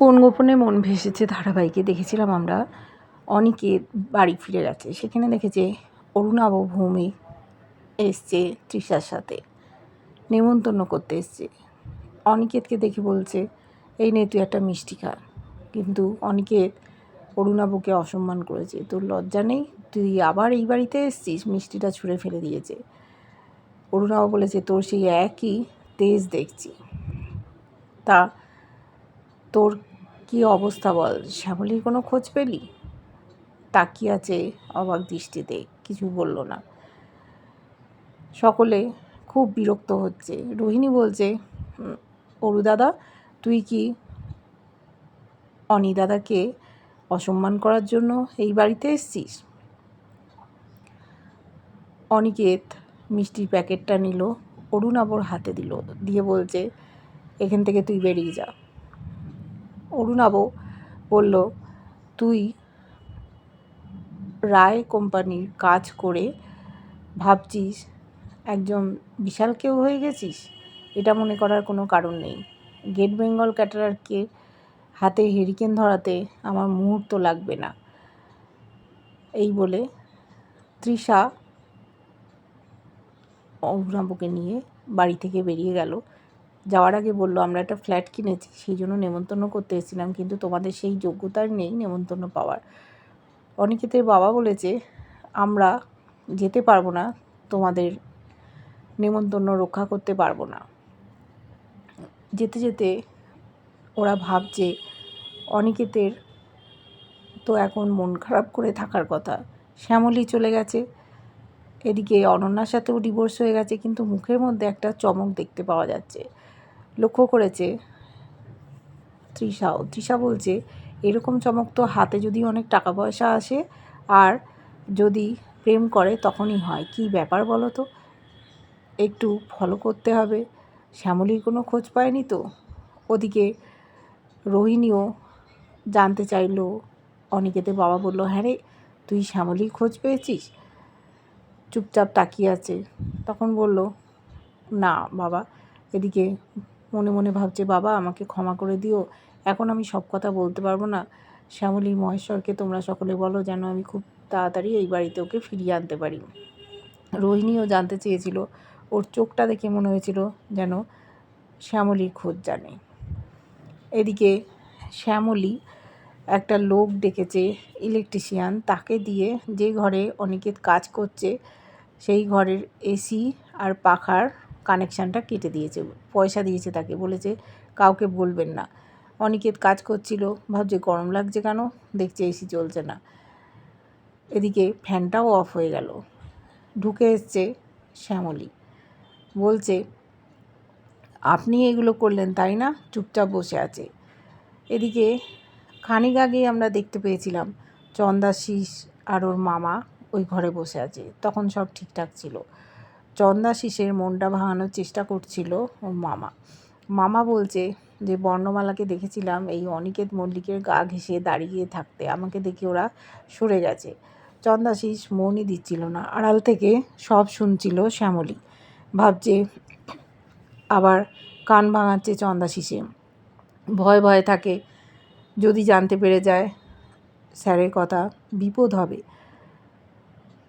কোন গোপনে মন ভেসেছে ধারাবাহিকে দেখেছিলাম আমরা অনিকেত বাড়ি ফিরে গেছে। সেখানে দেখেছে অরুণাব ভৌমি এসছে তৃষার সাথে, নেমন্তন্ন করতে এসছে। অনিকেতকে দেখে বলছে, এই নে, তুই একটা মিষ্টি খা। কিন্তু অনিকেত অরুণাবুকে অসম্মান করেছে। তোর লজ্জা নেই? তুই আবার এই বাড়িতে এসছিস? মিষ্টিটা ছুঁড়ে ফেলে দিয়েছে। অরুণাব বলেছে, তোর সেই একই তেজ দেখছি। তা তোর কি অবস্থা বল? শ্যামলির কোনো খোঁজ পেলি? তাকিয়ে আছে অবাক দৃষ্টিতে, কিছু বলল না। সকলে খুব বিরক্ত হচ্ছে। রোহিণী বলছে অরু দাদা, তুই কি অনি দাদাকে অসম্মান করার জন্য এই বাড়িতে এসছিস? অনিকেত মিষ্টির প্যাকেটটা নিল অরুণাবর হাতে দিল, দিয়ে বলছে, এখান থেকে তুই বেরিয়ে যা। অরুণাব বলল, তুই রায় কোম্পানির কাজ করে ভাবছিস, একজন বিশাল কেউ হয়ে গেছিস? এটা মনে করার কোনো কারণ নেই। গেট বেঙ্গল ক্যাটারারকে হাতে হেরিকেন ধরাতে আমার মুহূর্ত লাগবে না। এই বলে তৃষা অভিনবকে নিয়ে বাড়ি থেকে বেরিয়ে গেল। যাওয়ার আগে বলল, আমরা একটা ফ্ল্যাট কিনেছি, সেই জন্য নেমন্তন্ন করতে এসেছিলাম, কিন্তু তোমাদের সেই যোগ্যতার নেই নেমন্তন্ন পাওয়ার। অনিকেতের বাবা বলেছে, আমরা যেতে পারব না, তোমাদের নেমন্তন্ন রক্ষা করতে পারব না। যেতে যেতে ওরা ভাবছে, অনিকেতের তো এখন মন খারাপ করে থাকার কথা। শ্যামলী চলে গেছে, এদিকে অনন্যার সাথেও ডিভোর্স হয়ে গেছে, কিন্তু মুখের মধ্যে একটা চমক দেখতে পাওয়া যাচ্ছে। লক্ষ্য করেছে তৃষাও তৃষা বলছে, এরকম চমক তো হাতে যদি অনেক টাকা পয়সা আসে আর যদি প্রেম করে তখনই হয়। কি ব্যাপার বলো তো? একটু ফলো করতে হবে। শ্যামলীর কোনো খোঁজ পায়নি তো? ওদিকে রোহিণীও জানতে চাইলো। অনিকেতে বাবা বলল হ্যাঁ রে, তুই শ্যামলীর খোঁজ পেয়েছিস? চুপচাপ তাকিয়ে আছে। তখন বলল, না বাবা, এদিকে মনে মনে ভাবছে, বাবা, আমাকে ক্ষমা করে দিও। এখন আমি সব কথা বলতে পারব না। শ্যামলী মহেশ্বরকে তোমরা সকলে বলো যেন আমি খুব তাড়াতাড়ি এই বাড়িতে ওকে ফিরিয়ে আনতে পারি। রোহিণীও জানতে চেয়েছিল। ওর চোখটা দেখে মনে হয়েছিল যেন শ্যামলীর খোঁজ জানে। এদিকে শ্যামলী একটা লোক ডেকেছে, ইলেকট্রিশিয়ান। তাকে দিয়ে যে ঘরে অনেকে কাজ করছে, সেই ঘরের এসি আর পাখার কানেকশানটা কেটে দিয়েছে, পয়সা দিয়েছে তাকে বলেছে কাউকে বলবেন না। অনিকেত কাজ করছিল, ভাবছে গরম লাগছে কেন? দেখছে এসি চলছে না। এদিকে ফ্যানটাও অফ হয়ে গেল। ঢুকে এসছে শ্যামলী। বলছে, আপনি এগুলো করলেন তাই না? চুপচাপ বসে আছে। এদিকে খানিক আগেই আমরা দেখতে পেয়েছিলাম, চন্দাশিস আর ওর মামা ওই ঘরে বসে আছে। তখন সব ঠিকঠাক ছিল। চন্দাশিসের মনটা ভাঙানোর চেষ্টা করছিল ওর মামা। মামা বলছে যে, বর্ণমালাকে দেখেছিলাম, এই অনিকেত মল্লিকের গা ঘেঁষে দাঁড়িয়ে থাকতে। আমাকে দেখে ওরা সরে গেছে। চন্দাশিস মনই দিচ্ছিল না। আড়াল থেকে সব শুনছিল শ্যামলী। ভাবছে আবার কান ভাঙাচ্ছে চন্দাশিসে। ভয় ভয় থাকে। যদি জানতে পেরে যায়, স্যারের কথা বিপদ হবে।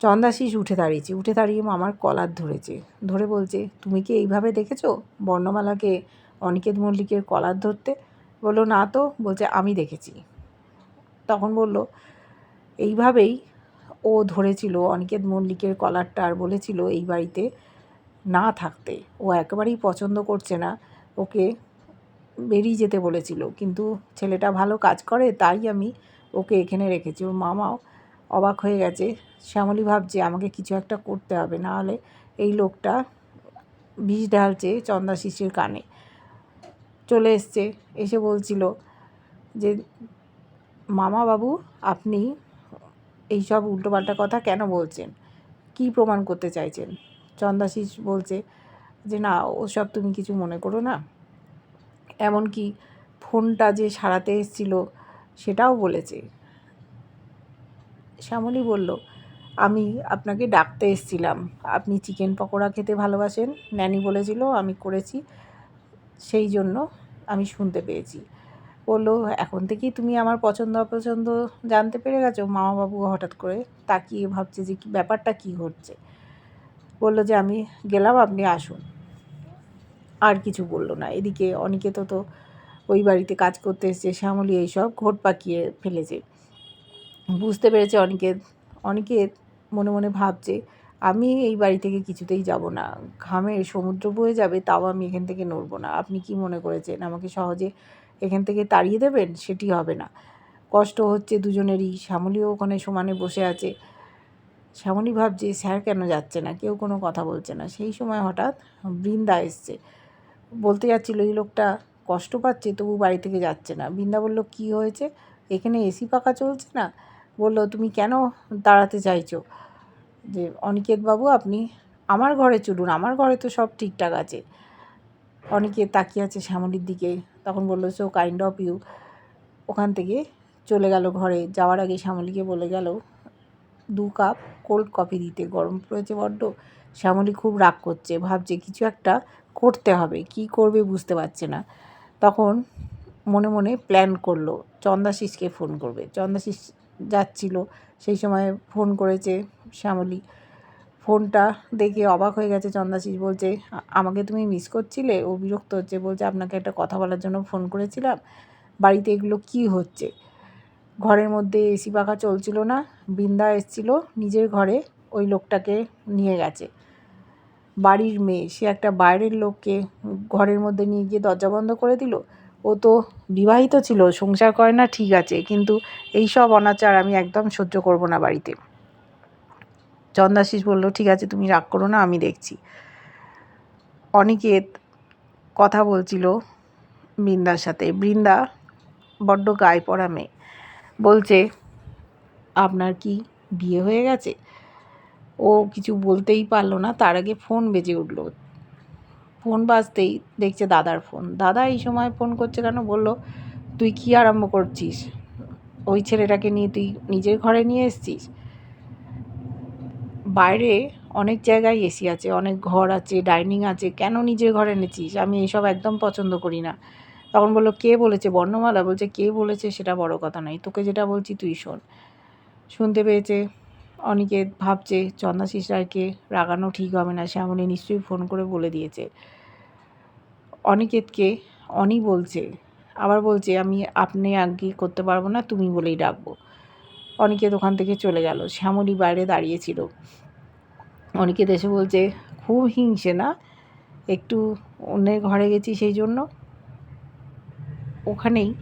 চন্দাশিস উঠে দাঁড়িয়েছে, উঠে দাঁড়িয়ে মামার কলার ধরেছে। ধরে বলছে, তুমি কি এইভাবে দেখেছ বর্ণমালাকে, অনিকেত মল্লিকের কলার ধরতে? বলল, না তো। বলছে, আমি দেখেছি। তখন বলল, এইভাবেই ও ধরেছিল অনিকেত মল্লিকের কলারটা আর বলেছিল এই বাড়িতে না থাকতে। ও একেবারেই পছন্দ করছে না। ওকে বেরিয়ে যেতে বলেছিল। কিন্তু ছেলেটা ভালো কাজ করে, তাই আমি ওকে এখানে রেখেছি। ওর মামাও অবাক হয়ে গেছে। শ্যামলী ভাবছে, আমাকে কিছু একটা করতে হবে না হলে এই লোকটা বিষ ঢালছে চন্দাশিসের কানে। চলে এসছে, এসে বলছিল যে, মামা বাবু, আপনি এইসব উল্টোপাল্টা কথা কেন বলছেন? কি প্রমাণ করতে চাইছেন? চন্দাশিস বলছে যে, না, ওসব তুমি কিছু মনে করো না। এমনকি ফোনটা যে সারাতে এসেছিল, সেটাও বলেছে। শ্যামলী বলল, আমি আপনাকে ডাকতে এসেছিলাম। আপনি চিকেন পকোড়া খেতে ভালোবাসেন? ন্যানি বলেছিল, আমি করেছি। সেই জন্য আমি শুনতে পেয়েছি। বলল, এখন থেকেই তুমি আমার পছন্দ অপছন্দ জানতে পেরে গেছো? মামাবাবু হঠাৎ করে তাকিয়ে ভাবছে যে ব্যাপারটা কী ঘটছে বলল যে, আমি গেলাম, আপনি আসুন। আর কিছু বলল না। এদিকে অনিকেত তো ওই বাড়িতে কাজ করতে এসছে। শ্যামলী এইসব ঘোট পাকিয়ে ফেলেছে। বুঝতে পেরেছে অনিকেত অনিকেত মনে মনে ভাবছে, আমি এই বাড়ি থেকে কিছুতেই যাব না। ঘামে সমুদ্র বয়ে যাবে, তাও আমি এখান থেকে নড়বো না। আপনি কি মনে করেছেন? আমাকে সহজে এখান থেকে তাড়িয়ে দেবেন? সেটি হবে না। কষ্ট হচ্ছে দুজনেরই। শ্যামলীও ওখানে সমানে বসে আছে। শ্যামলী ভাবছে, স্যার কেন যাচ্ছে না? কেউ কোনো কথা বলছে না। সেই সময় হঠাৎ বৃন্দা এসছে। বলতে যাচ্ছিল, এই লোকটা কষ্ট পাচ্ছে, তবু বাড়ি থেকে যাচ্ছে না। বৃন্দা বলল, কি হয়েছে? এখানে এসি পাকা চলছে না? বলল, তুমি কেন দাঁড়াতে চাইছো? যে, অনিকেত বাবু, আপনি আমার ঘরে চলুন, আমার ঘরে তো সব ঠিকঠাক আছে। অনেকে তাকিয়ে আছে শ্যামলির দিকে, তখন বলল সো কাইন্ড অফ ইউ ওখান থেকে চলে গেল ঘরে, যাওয়ার আগে শ্যামলীকে বলে গেল, দু কাপ কোল্ড কফি দিতে, গরম পড়েছে বড্ড। শ্যামলী খুব রাগ করছে, ভাবছে কিছু একটা করতে হবে, কি করবে বুঝতে পারছে না। তখন মনে মনে প্ল্যান করল, চন্দাশিসকে ফোন করবে, চন্দাশিস যাচ্ছিল। সেই সময় ফোন করেছে শ্যামলী। ফোনটা দেখে অবাক হয়ে গেছে চন্দাশিস। বলছে, আমাকে তুমি মিস করছিলে? ও বিরক্ত হচ্ছে। বলছে, আপনাকে একটা কথা বলার জন্য ফোন করেছিলাম। বাড়িতে এগুলো কি হচ্ছে? ঘরের মধ্যে এসি পাখা চলছিল না। বৃন্দা এসছিল নিজের ঘরে। ওই লোকটাকে নিয়ে গেছে। বাড়ির মেয়ে, সে একটা বাইরের লোককে ঘরের মধ্যে নিয়ে গিয়ে দরজা বন্ধ করে দিল। ও তো বিবাহিত ছিল, সংসার করে না, ঠিক আছে। কিন্তু এই সব অনাচার আমি একদম সহ্য করব না বাড়িতে। চন্দাশিস বলল, ঠিক আছে, তুমি রাগ করো না, আমি দেখছি। অনিকেত কথা বলছিল বৃন্দার সাথে। বৃন্দা বড্ড গায়ে পড়া মেয়ে। বলছে, আপনার কি বিয়ে হয়ে গেছে? ও কিছু বলতেই পারল না, তার আগে ফোন বেজে উঠল। ফোন বাজতেই দেখছে দাদার ফোন। দাদা এই সময় ফোন করছে কেন? বলল, তুই কি আরম্ভ করছিস? ওই ছেলেটাকে নিয়ে তুই নিজের ঘরে নিয়ে এসছিস? বাইরে অনেক জায়গায় এসি আছে, অনেক ঘর আছে, ডাইনিং আছে। কেন নিজের ঘরে এনেছিস? আমি এসব একদম পছন্দ করি না। তখন বলল, কে বলেছে? বর্ণমালা বলছে, কে বলেছে সেটা বড় কথা নয়। তোকে যেটা বলছি তুই শোন। শুনতে পেয়েছে অনিকেত ভাবছে চন্দাশিস রায়কে রাগানো ঠিক হবে না, শ্যামলী নিশ্চয়ই ফোন করে বলে দিয়েছে। অনিকেতকে অনি বলছে, আবার বলছে, আমি আপনি আগে করতে পারব না, তুমি বলেই ডাকবো। অনিকেত ওখান থেকে চলে গেল। শ্যামলী বাইরে দাঁড়িয়েছিল অনিকেত এসে বলছে, খুব হিংসে না? একটু অন্যের ঘরে গেছি সেই জন্য? ওখানেই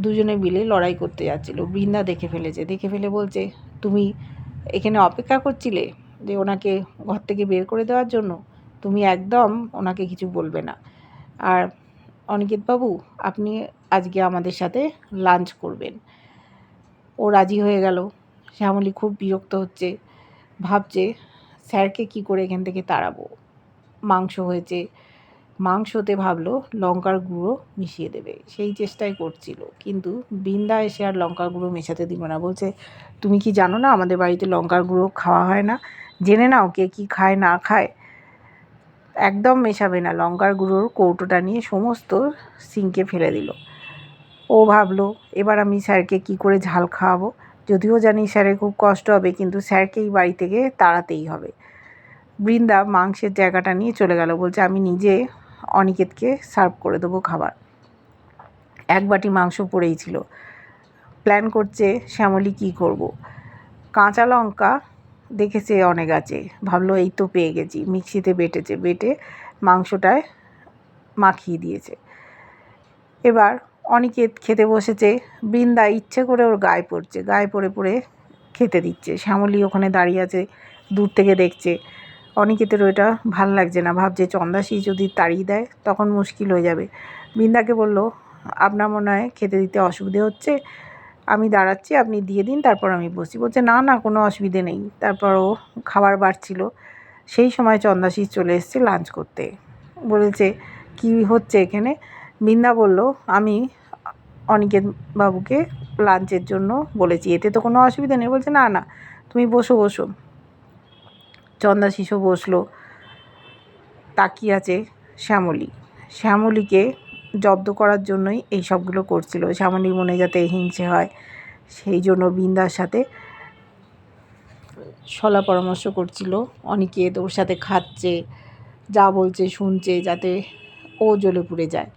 দুজনে মিলে লড়াই করতে যাচ্ছিল। বৃন্দা দেখে ফেলেছে। দেখে ফেলে বলছে তুমি এখানে অপেক্ষা করছিলে যে ওনাকে ঘর থেকে বের করে দেওয়ার জন্য, তুমি একদম ওনাকে কিছু বলবে না। আর অনিকেতবাবু, আপনি আজকে আমাদের সাথে লাঞ্চ করবেন। ও রাজি হয়ে গেল। শ্যামলী খুব বিরক্ত হচ্ছে, ভাবছে স্যারকে কি করে এখান থেকে তাড়াবো। মাংস হয়েছে মাংসতে ভাবলো লঙ্কার গুঁড়ো মিশিয়ে দেবে। সেই চেষ্টাই করছিল। কিন্তু বৃন্দা এসে আর লঙ্কার গুঁড়ো মেশাতে দিল না। বলছে, তুমি কি জানো না আমাদের বাড়িতে লঙ্কার গুঁড়ো খাওয়া হয় না? জেনে নাও কে কী খায়, না খায়? একদম মেশাবে না। লঙ্কার গুঁড়োর কৌটোটা নিয়ে সমস্ত সিঙ্কে ফেলে দিল। ও ভাবলো, এবার আমি স্যারকে কি করে ঝাল খাওয়াবো? যদিও জানি স্যারের খুব কষ্ট হবে, কিন্তু স্যারকে এই বাড়ি থেকে তাড়াতেই হবে। বৃন্দা মাংসের জায়গাটা নিয়ে চলে গেল। বলছে, আমি নিজে অনিকেতকে সার্ভ করে দেবো খাবার। এক বাটি মাংস পড়েই ছিল। প্ল্যান করছে শ্যামলী কী করব। কাঁচা লঙ্কা দেখেছে অনেক আছে। ভাবলো এই তো পেয়ে গেছি। মিক্সিতে বেটেছে, বেটে মাংসটায় মাখিয়ে দিয়েছে। এবার অনিকেত খেতে বসেছে। বৃন্দা ইচ্ছে করে ওর গায়ে পড়ছে। গায়ে পড়ে পড়ে খেতে দিচ্ছে। শ্যামলী ওখানে দাঁড়িয়ে আছে, দূর থেকে দেখছে। অনিকেতের ওইটা ভালো লাগছে না। ভাবছে চন্দাসি যদি তাড়িয়ে দেয়, তখন মুশকিল হয়ে যাবে। বৃন্দাকে বলল, আপনার মনে হয় খেতে দিতে অসুবিধে হচ্ছে? আমি দাঁড়াচ্ছি, আপনি দিয়ে দিন, তারপর আমি বসি বলছে, না না, কোনো অসুবিধে নেই। তারপর ও খাবার বাড়ছিল। সেই সময় চন্দাশিস চলে এসছে লাঞ্চ করতে। বলেছে, কি হচ্ছে এখানে? বৃন্দা বলল, আমি অনিকেত বাবুকে লাঞ্চের জন্য বলেছি, এতে তো কোনো অসুবিধা নেই। বলছে, না না, তুমি বসো বসো। চন্দা শিশু বসল। তাকিয়ে আছে শ্যামলী। শ্যামলীকে জব্দ করার জন্যই এই সবগুলো করছিল। শ্যামলীর মনে যাতে হিংসে হয়, সেই জন্য বৃন্দার সাথে সলা পরামর্শ করছিল। অনিকেত ওর সাথে খাচ্ছে, যা বলছে, শুনছে, যাতে ও জ্বলে পুড়ে যায়।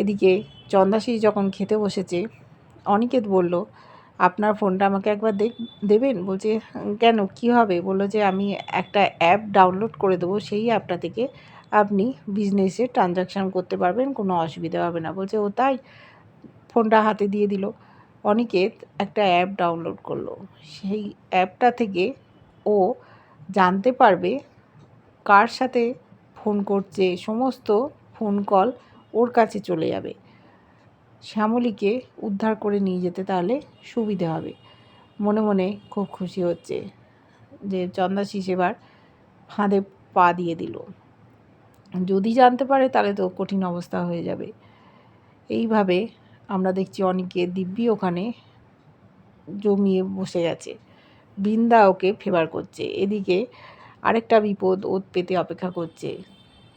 এদিকে চন্দাশিস যখন খেতে বসেছে, অনিকেত বলল আপনার ফোনটা আমাকে একবার দেখ, দেবেন? বলছে, কেন? কি হবে? বলল যে, আমি একটা অ্যাপ ডাউনলোড করে দেবো, সেই অ্যাপটা থেকে আপনি বিজনেসে ট্রানজাকশান করতে পারবেন, কোনো অসুবিধা হবে না। বলছে, ও তাই? ফোনটা হাতে দিয়ে দিল। অনিকেত একটা অ্যাপ ডাউনলোড করল। সেই অ্যাপটা থেকে ও জানতে পারবে কার সাথে ফোন করছে, সমস্ত ফোন কল ওর কাছে চলে যাবে। শ্যামলীকে উদ্ধার করে নিয়ে যেতে তাহলে সুবিধে হবে। মনে মনে খুব খুশি হচ্ছে যে চন্দাশিস এবার ফাঁদে পা দিয়ে দিল। যদি জানতে পারে তাহলে তো কঠিন অবস্থা হয়ে যাবে। এইভাবে আমরা দেখছি অনেকে দিব্যি ওখানে জমিয়ে বসে গেছে বৃন্দা ওকে ফেভার করছে। এদিকে আরেকটা বিপদ ওত পেতে অপেক্ষা করছে।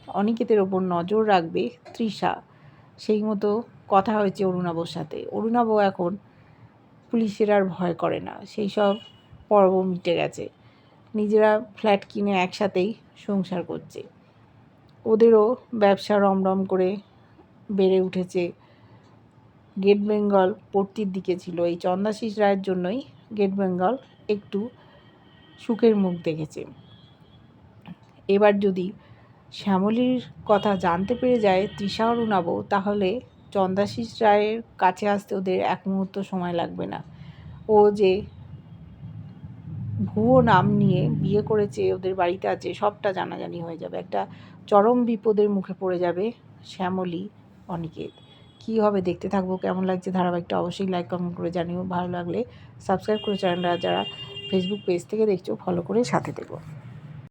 অনিকেতের ওপর নজর রাখবে তৃষা। সেই মতো কথা হয়েছে অরুণাবর সাথে। অরুণাব এখন পুলিশের আর ভয় করে না। সেই সব পর্ব মিটে গেছে। নিজেরা ফ্ল্যাট কিনে একসাথেই সংসার করছে। ওদেরও ব্যবসা রমরম করে বেড়ে উঠেছে। গেট বেঙ্গল পড়তির দিকে ছিল। এই চন্দাশিস রায়ের জন্যই গেট বেঙ্গল একটু সুখের মুখ দেখেছে। এবার যদি শ্যামলীর কথা জানতে পেরে যায় তৃষা অরুণাব তাহলে চন্দাশিস রায়ের কাছে আসতে ওদের এক মুহূর্ত সময় লাগবে না। ও যে ভুয়ো নাম নিয়ে বিয়ে করেছে, ওদের বাড়িতে আছে, সবটা জানাজানি হয়ে যাবে। একটা চরম বিপদের মুখে পড়ে যাবে শ্যামলী, অনিকেত। কী হবে, দেখতে থাকব। কেমন লাগছে ধারাবাহিকটা অবশ্যই লাইক কমেন্ট করে জানিও। ভালো লাগলে সাবস্ক্রাইব করে চ্যানেলটা যারা ফেসবুক পেজ থেকে দেখছ ফলো করে সাথে দেবো